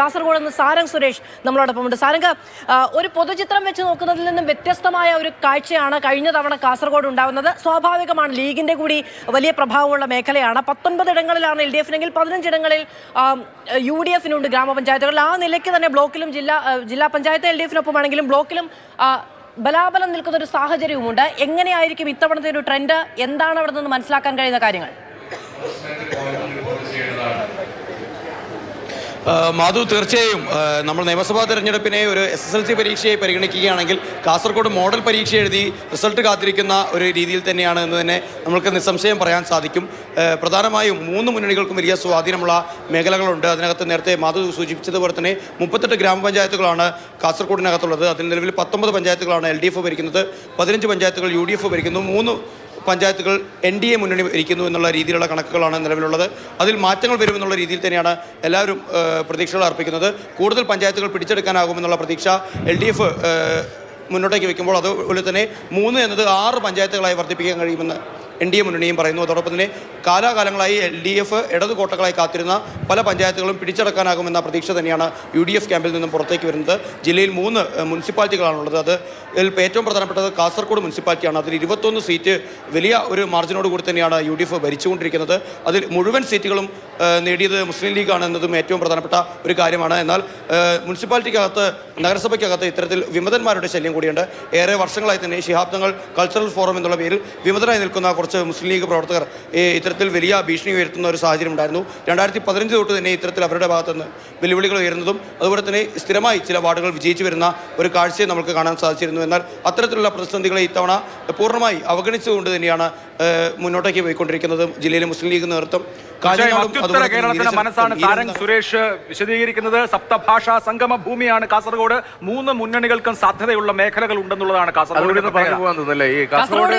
കാസർഗോഡ് നിന്ന് സാരംഗ് സുരേഷ് നമ്മളോടൊപ്പം ഉണ്ട്. സാരംഗ് ഒരു പൊതുചിത്രം വെച്ച് നോക്കുന്നതിൽ നിന്നും വ്യത്യസ്തമായ ഒരു കാഴ്ചയാണ് കഴിഞ്ഞ തവണ കാസർഗോഡ് ഉണ്ടാവുന്നത്. സ്വാഭാവികമാണ് ലീഗിന്റെ കൂടി വലിയ പ്രഭാവമുള്ള മേഖലയാണ്. പത്തൊൻപത് ഇടങ്ങളിലാണ് എൽ ഡി എഫിനെങ്കിൽ പതിനഞ്ചിടങ്ങളിൽ യു ഡി എഫിനുണ്ട് ഗ്രാമപഞ്ചായത്തുകൾ. ആ നിലയ്ക്ക് തന്നെ ബ്ലോക്കിലും ജില്ലാ ജില്ലാ പഞ്ചായത്ത് എൽ ഡി എഫിനൊപ്പമാണെങ്കിലും ബ്ലോക്കിലും ബലാബലം നിൽക്കുന്ന ഒരു സാഹചര്യവുമുണ്ട്. എങ്ങനെയായിരിക്കും ഇത്തവണത്തെ ഒരു ട്രെൻഡ്? എന്താണ് അവിടെ നിന്ന് മനസ്സിലാക്കാൻ കഴിയുന്ന കാര്യങ്ങൾ? മാധു തീർച്ചയായും നമ്മൾ നിയമസഭാ തെരഞ്ഞെടുപ്പിനെ ഒരു എസ് എസ് എൽ സി പരീക്ഷയെ പരിഗണിക്കുകയാണെങ്കിൽ കാസർഗോഡ് മോഡൽ പരീക്ഷ എഴുതി റിസൾട്ട് കാത്തിരിക്കുന്ന ഒരു രീതിയിൽ തന്നെയാണ് എന്ന് തന്നെ നമുക്ക് നിസ്സംശയം പറയാൻ സാധിക്കും. പ്രധാനമായും മൂന്ന് മുന്നണികൾക്കും വലിയ സ്വാധീനമുള്ള മേഖലകളുണ്ട്. അതിനകത്ത് നേരത്തെ മാധു സൂചിപ്പിച്ചതുപോലെ തന്നെ മുപ്പത്തെട്ട് ഗ്രാമപഞ്ചായത്തുകളാണ് കാസർഗോഡിനകത്തുള്ളത്. അതിൽ നിലവിൽ പത്തൊമ്പത് പഞ്ചായത്തുകളാണ് എൽ ഡി എഫ് ഭരിക്കുന്നത്. പതിനഞ്ച് പഞ്ചായത്തുകൾ യു ഡി എഫ് ഭരിക്കുന്നു. മൂന്ന് പഞ്ചായത്തുകൾ എൻ ഡി എ മുന്നണി ഇരിക്കുന്നു എന്നുള്ള രീതിയിലുള്ള കണക്കുകളാണ് നിലവിലുള്ളത്. അതിൽ മാറ്റങ്ങൾ വരുമെന്നുള്ള രീതിയിൽ തന്നെയാണ് എല്ലാവരും പ്രതീക്ഷകൾ അർപ്പിക്കുന്നത്. കൂടുതൽ പഞ്ചായത്തുകൾ പിടിച്ചെടുക്കാനാകുമെന്നുള്ള പ്രതീക്ഷ എൽ ഡി എഫ് മുന്നോട്ടേക്ക് വയ്ക്കുമ്പോൾ അതുപോലെ തന്നെ മൂന്ന് എന്നത് ആറ് പഞ്ചായത്തുകളായി വർദ്ധിപ്പിക്കാൻ കഴിയുമെന്ന് എൻ ഡി എ മുന്നണിയും പറയുന്നു. അതോടൊപ്പം തന്നെ കാലാകാലങ്ങളായി എൽ ഡി എഫ് ഇടതു കോട്ടകളായി കാത്തിരുന്ന പല പഞ്ചായത്തുകളും പിടിച്ചടക്കാനാകുമെന്ന പ്രതീക്ഷ തന്നെയാണ് യു ഡി എഫ് ക്യാമ്പിൽ നിന്നും പുറത്തേക്ക് വരുന്നത്. ജില്ലയിൽ മൂന്ന് മുനിസിപ്പാലിറ്റികളാണുള്ളത്. അത് ഏറ്റവും പ്രധാനപ്പെട്ടത് കാസർഗോഡ് മുനിസിപ്പാലിറ്റിയാണ്. അതിൽ ഇരുപത്തൊന്ന് സീറ്റ് വലിയ ഒരു മാർജിനോട് കൂടി തന്നെയാണ് യു ഡി എഫ് ഭരിച്ചുകൊണ്ടിരിക്കുന്നത്. അതിൽ മുഴുവൻ സീറ്റുകളും നേടിയത് മുസ്ലിം ലീഗാണ് എന്നതും ഏറ്റവും പ്രധാനപ്പെട്ട ഒരു കാര്യമാണ്. എന്നാൽ മുനിസിപ്പാലിറ്റിക്കകത്ത് നഗരസഭയ്ക്കകത്ത് ഇത്തരത്തിൽ വിമതന്മാരുടെ ശല്യം കൂടിയുണ്ട്. ഏറെ വർഷങ്ങളായി തന്നെ ശിഹാബ് തങ്ങൾ കൾച്ചറൽ ഫോറം എന്നുള്ള പേരിൽ വിമതരായി നിൽക്കുന്ന കുറച്ച് മുസ്ലിം ലീഗ് പ്രവർത്തകർ ഈ ഇത്തരത്തിൽ വലിയ ഭീഷണി ഉയർത്തുന്ന ഒരു സാഹചര്യം ഉണ്ടായിരുന്നു. രണ്ടായിരത്തി പതിനഞ്ച് തൊട്ട് തന്നെ ഇത്തരത്തിൽ അവരുടെ ഭാഗത്തുനിന്ന് വെല്ലുവിളികൾ ഉയരുന്നതും അതുപോലെ തന്നെ സ്ഥിരമായി ചില വാർഡുകൾ വിജയിച്ചു വരുന്ന ഒരു കാഴ്ചയെ നമുക്ക് കാണാൻ സാധിച്ചിരുന്നു. എന്നാൽ അത്തരത്തിലുള്ള പ്രതിസന്ധികളെ ഇത്തവണ പൂർണമായി അവഗണിച്ചുകൊണ്ട് തന്നെയാണ് മുന്നോട്ടേക്ക് പോയിക്കൊണ്ടിരിക്കുന്നത് ജില്ലയിലെ മുസ്ലിം ലീഗ് നേതൃത്വം. കേരളത്തിന്റെ മനസ്സാണ് താരങ് സുരേഷ് വിശദീകരിക്കുന്നത്. സപ്തഭാഷാ സംഗമ ഭൂമിയാണ് കാസർഗോഡ്. മൂന്ന് മുന്നണികൾക്കും സാധ്യതയുള്ള മേഖലകൾ ഉണ്ടെന്നുള്ളതാണ് കാസർഗോഡ് അതുകൊണ്ട് പറഞ്ഞു പോകാൻ തോന്നുന്നല്ലേ? ഈ കാസർഗോഡ്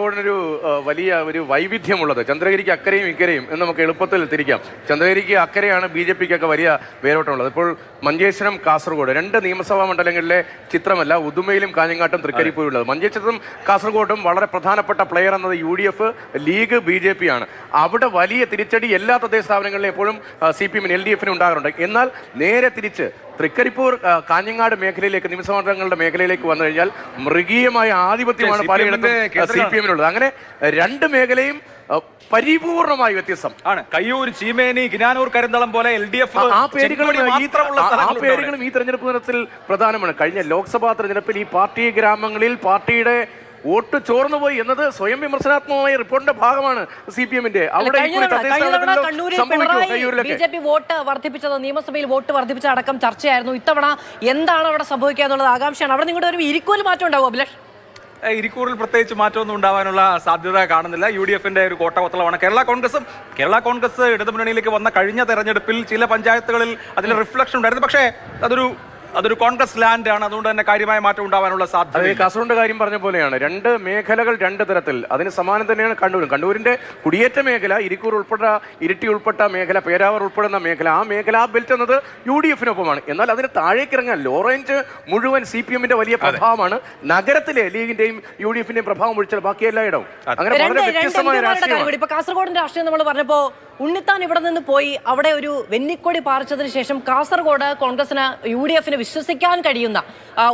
ആ, വലിയ ഒരു വൈവിധ്യമുള്ളത്. ചന്ദ്രഗിരിക്ക് അക്കരയും ഇക്കരയും എന്ന് നമുക്ക് എളുപ്പത്തിൽ തിരിക്കാം. ചന്ദ്രഗിരിക്ക് അക്കരയാണ് ബി ജെ പിക്കൊക്കെ വലിയ വേരോട്ടമുള്ളത്. ഇപ്പോൾ മഞ്ചേശ്വരം കാസർഗോഡ് രണ്ട് നിയമസഭാ മണ്ഡലങ്ങളിലെ ചിത്രമല്ല ഉദുമയിലും കാഞ്ഞങ്ങാട്ടും തൃക്കരിപ്പൂരുള്ളത് മഞ്ചേശ്വരത്തും കാസർഗോഡും വളരെ പ്രധാനപ്പെട്ട പ്ലെയർ എന്നത് U D F league B J P ആണ്. അവിടെ വലിയ തിരിച്ചടി എല്ലാ തദ്ദേശ സ്ഥാപനങ്ങളിലും എപ്പോഴും സി പി എമ്മിന് എൽ ഡി എഫിന് ഉണ്ടാകാറുണ്ട്. എന്നാൽ നേരെ തിരിച്ച് തൃക്കരിപ്പൂർ കാഞ്ഞങ്ങാട് മേഖലയിലേക്ക് നിയമസഭാ മേഖലയിലേക്ക് വന്നു കഴിഞ്ഞാൽ മൃഗീയമായ ആധിപത്യമാണ് പലയിടത്തും സി പി എമ്മിനുള്ളത് അങ്ങനെ രണ്ട് മേഖലയും പരിപൂർണമായി വ്യത്യസ്തം. ആണ്. കയ്യൂർ ചീമേനി ഗിനാനൂർ കരിന്തളം പോലെ എൽ ഡി എഫ് ആ- പേരുകളും ആ-. പേരുകളും ഈ തെരഞ്ഞെടുപ്പ് ദിനത്തിൽ പ്രധാനമാണ്. കഴിഞ്ഞ ലോക്സഭാ തെരഞ്ഞെടുപ്പിൽ ഈ പാർട്ടി ഗ്രാമങ്ങളിൽ പാർട്ടിയുടെ വോട്ട് ചോർന്നുപോയി എന്നത് സ്വയം വിമർശനാത്മകമായ റിപ്പോർട്ടിന്റെ ഭാഗമാണ് സി പി എമ്മിന്റെ അവിടെ ബി ജെ പി വോട്ട് വർദ്ധിപ്പിച്ചത്? നിയമസഭയിൽ വോട്ട് വർദ്ധിപ്പിച്ച അടക്കം ചർച്ചയായിരുന്നു. ഇത്തവണ എന്താണ് അവിടെ സംഭവിക്കുക എന്നുള്ളത് ആകാംക്ഷയാണ്. അവിടെ നിങ്ങളുടെ ഒരു ഇരിക്കൂൽ മാറ്റം ഉണ്ടാവും അഭിലാഷ്? ഇരിക്കൂറിൽ പ്രത്യേകിച്ച് മാറ്റമൊന്നും ഉണ്ടാവാനുള്ള സാധ്യത കാണുന്നില്ല. യു ഡി എഫിന്റെ ഒരു കോട്ടവത്തളമാണ് കേരള കോൺഗ്രസും. കേരള കോൺഗ്രസ് ഇടതുമുന്നണിയിലേക്ക് വന്ന കഴിഞ്ഞ തെരഞ്ഞെടുപ്പിൽ ചില പഞ്ചായത്തുകളിൽ അതിൽ റിഫ്ലക്ഷൻ ഉണ്ടായിരുന്നു. പക്ഷേ അതൊരു അതൊരു കോൺഗ്രസ് ലാൻഡ് ആണ്. അതുകൊണ്ട് തന്നെ കാര്യമായ മാറ്റം ഉണ്ടാവാനുള്ള സാധ്യത കാസർഗോഡ് കാര്യം പറഞ്ഞ പോലെയാണ്. രണ്ട് മേഖലകൾ രണ്ട് തരത്തിൽ. അതിന് സമാനം തന്നെയാണ് കണ്ണൂരും. കണ്ണൂരിന്റെ കുടിയേറ്റ മേഖല ഇരിക്കൂർ ഉൾപ്പെട്ട ഇരിട്ടി ഉൾപ്പെട്ട മേഖല പേരാവർ ഉൾപ്പെടുന്ന മേഖല ആ മേഖല ആ ബെൽറ്റ് എന്നത് യു ഡി എഫിനൊപ്പമാണ്. എന്നാൽ അതിന് താഴേക്ക് ഇറങ്ങാൻ ലോറേഞ്ച് മുഴുവൻ സി പി എമ്മിന്റെ വലിയ പ്രഭാവമാണ്. നഗരത്തിലെ ലീഗിന്റെയും യു ഡി എഫിന്റെയും പ്രഭാവം ഒഴിച്ചാൽ ബാക്കി എല്ലായിടവും അങ്ങനെ വളരെ വ്യത്യസ്തമായ രാഷ്ട്രീയമാണ്. ഇപ്പൊ കാസർഗോഡിന്റെ രാഷ്ട്രീയം നമ്മൾ പറഞ്ഞപ്പോ ഉണ്ണിത്താൻ ഇവിടെ നിന്ന് പോയി. അവിടെ ഒരു വെന്നിക്കൊടി പാറിച്ചതിന് ശേഷം കാസർഗോഡ് കോൺഗ്രസിന് യു ഡി എഫിന് വിശ്വസിക്കാൻ കഴിയുന്ന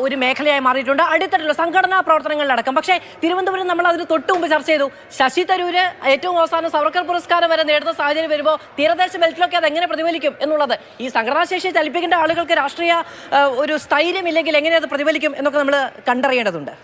ഒരു മേഖലയായി മാറിയിട്ടുണ്ട്. അടിത്തട്ടിലുള്ള സംഘടനാ പ്രവർത്തനങ്ങളിലടക്കം. പക്ഷേ തിരുവനന്തപുരം നമ്മൾ അതിന് തൊട്ട് മുമ്പ് ചർച്ച ചെയ്തു. ശശി തരൂര് ഏറ്റവും അവസാനം സവർക്കർ പുരസ്കാരം വരെ നേടുന്ന സാഹചര്യം വരുമ്പോൾ തീരദേശ ബെൽറ്റിലൊക്കെ അത് എങ്ങനെ പ്രതിഫലിക്കും എന്നുള്ളത് ഈ സംഘടനാശേഷി ചലിപ്പിക്കേണ്ട ആളുകൾക്ക് രാഷ്ട്രീയ ഒരു സ്ഥൈര്യം ഇല്ലെങ്കിൽ എങ്ങനെ അത് പ്രതിഫലിക്കും എന്നൊക്കെ നമ്മൾ കണ്ടറിയേണ്ടതുണ്ട്.